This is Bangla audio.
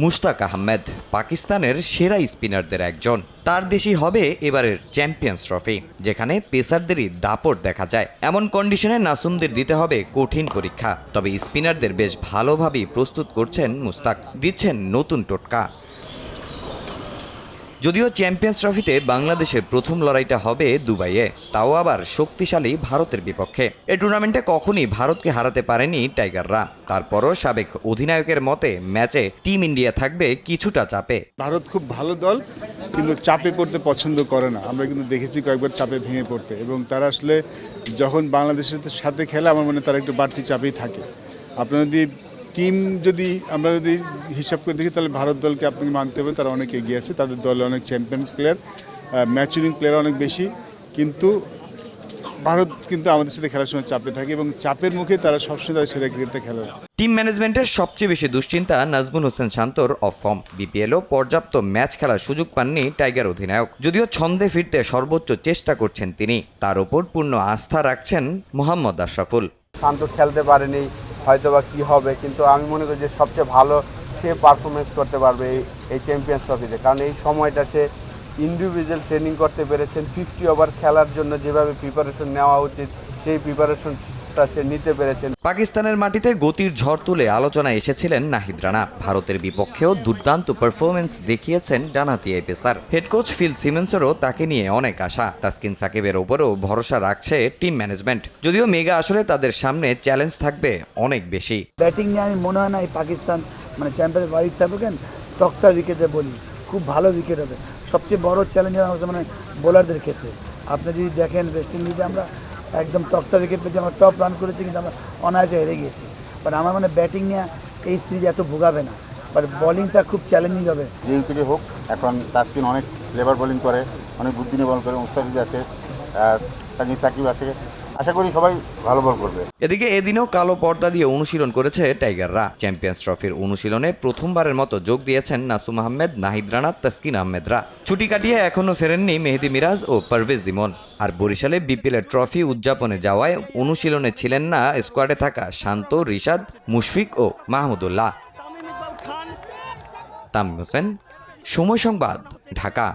মুশতাক আহমেদ পাকিস্তানের সেরা স্পিনারদের একজন। তার দেশই হবে এবারের চ্যাম্পিয়ন্স ট্রফি, যেখানে পেসারদেরই দাপট দেখা যায়। এমন কন্ডিশনে নাসুমদের দিতে হবে কঠিন পরীক্ষা। তবে স্পিনারদের বেশ ভালোভাবেই প্রস্তুত করছেন মুস্তাক দিচ্ছেন নতুন টোটকা। যদিও চ্যাম্পিয়ন্স ট্রফিতে বাংলাদেশের প্রথম লড়াইটা হবে দুবাইয়ে, তাও আবার শক্তিশালী ভারতের বিপক্ষে। এ টুর্নামেন্টে কখনই ভারতকে হারাতে পারেনি টাইগাররা। তারপরও সাবেক অধিনায়কের মতে, ম্যাচে টিম ইন্ডিয়া থাকবে কিছুটা চাপে। ভারত খুব ভালো দল, কিন্তু চাপে পড়তে পছন্দ করে না। আমরা কিন্তু দেখেছি কয়েকবার চাপে ভেঙে পড়তে এবং তারা আসলে যখন বাংলাদেশের সাথে খেলে, আমার মনে তারা একটু বাড়তি চাপেই থাকে। আপনার যদি টিম যদি আমরা যদি হিসাব করে দেখি তাহলে ভারত দলকে আপনি মানতে হবে তারা অনেক এগিয়ে আছে তাদের দলে অনেক চ্যাম্পিয়ন প্লেয়ার ম্যাচুরিং প্লেয়ার অনেক বেশি কিন্তু ভারত কিন্তু আমাদের সাথে খেলার সময় চাপে থাকে এবং চাপের মুখে তারা সবসময় তাদের সেরা ক্রিকেটটা খেলে। টিম ম্যানেজমেন্টের সবচেয়ে বেশি দুশ্চিন্তা নাজমুল হোসেন শান্তর অফ ফর্ম। বিপিএলও পর্যাপ্ত ম্যাচ খেলার সুযোগ পাননি টাইগার অধিনায়ক। যদিও ছন্দে ফিরতে সর্বোচ্চ চেষ্টা করছেন তিনি তার ওপর পূর্ণ আস্থা রাখছেন মোহাম্মদ আশরাফুল। শান্ত খেলতে পারেনি হয়তো বা কী হবে, কিন্তু আমি মনে করি যে সবচেয়ে ভালো সে পারফরমেন্স করতে পারবে এই এই চ্যাম্পিয়ন্স ট্রফিতে কারণ এই সময়টা সে ইন্ডিভিজুয়াল ট্রেনিং করতে পেরেছেন ফিফটি ওভার খেলার জন্য যেভাবে প্রিপারেশন নেওয়া উচিত, সেই প্রিপারেশনটা সে নিতে পেরেছেন। পাকিস্তানের মাটিতে গতির ঝড় তুলে আলোচনায় এসেছিলেন নাহিদ রানা। ভারতের বিপক্ষেও দুর্দান্ত পারফরমেন্স দেখিয়েছেন ডানাতি এই পেসার হেড কোচ ফিল সিমেন্সেরও তাকে নিয়ে অনেক আশা। তাসকিন সাকিবের ওপরও ভরসা রাখছে টিম ম্যানেজমেন্ট যদিও মেগা আসলে তাদের সামনে চ্যালেঞ্জ থাকবে অনেক বেশি। ব্যাটিং নিয়ে আমি মনে হয় না এই পাকিস্তান মানে চ্যাম্পিয়ন ওয়ারিক থাকবে কেন তক্তা উইকেটে বলি। খুব ভালো উইকেট হবে। সবচেয়ে বড় চ্যালেঞ্জ আমার মানে বোলারদের ক্ষেত্রে। আপনি যদি দেখেন ওয়েস্ট ইন্ডিজে আমরা একদম তক্তা উইকেট পেয়েছি, আমার টপ রান করেছি, কিন্তু আমরা অনায়াসে হেরে গিয়েছি। বাট আমার মানে ব্যাটিং নিয়ে এই সিরিজ এত ভোগাবে না। বাট বলিংটা খুব চ্যালেঞ্জিং হবে। যে উইকেটে হোক, এখন তাসকিন অনেক লেবার বোলিং করে, অনেক বুদ্ধি নিয়ে বল করে, মুস্তাফিজ আছে সাকিব আছে। আশা করি সবাই ভালো বল করবে। এদিকে এদিনও কালো পর্দা দিয়ে অনুশীলন করেছে টাইগাররা। চ্যাম্পিয়ন্স ট্রফির অনুশীলনে প্রথমবারের মতো যোগ দিয়েছেন নাসুম আহমেদ নাহিদ রানা তাসকিন আহমেদরা। ছুটি কাটিয়ে এখনও ফেরেননি মেহেদি মিরাজ ও পারভেজ ইমন। আর বরিশালে বিপিএলের ট্রফি উদযাপনে যাওয়ায় অনুশীলনে ছিলেন না স্কোয়াডে থাকা শান্ত রিশাদ মুশফিক ও মাহমুদুল্লাহ তামিম হোসেন সময় সংবাদ ঢাকা।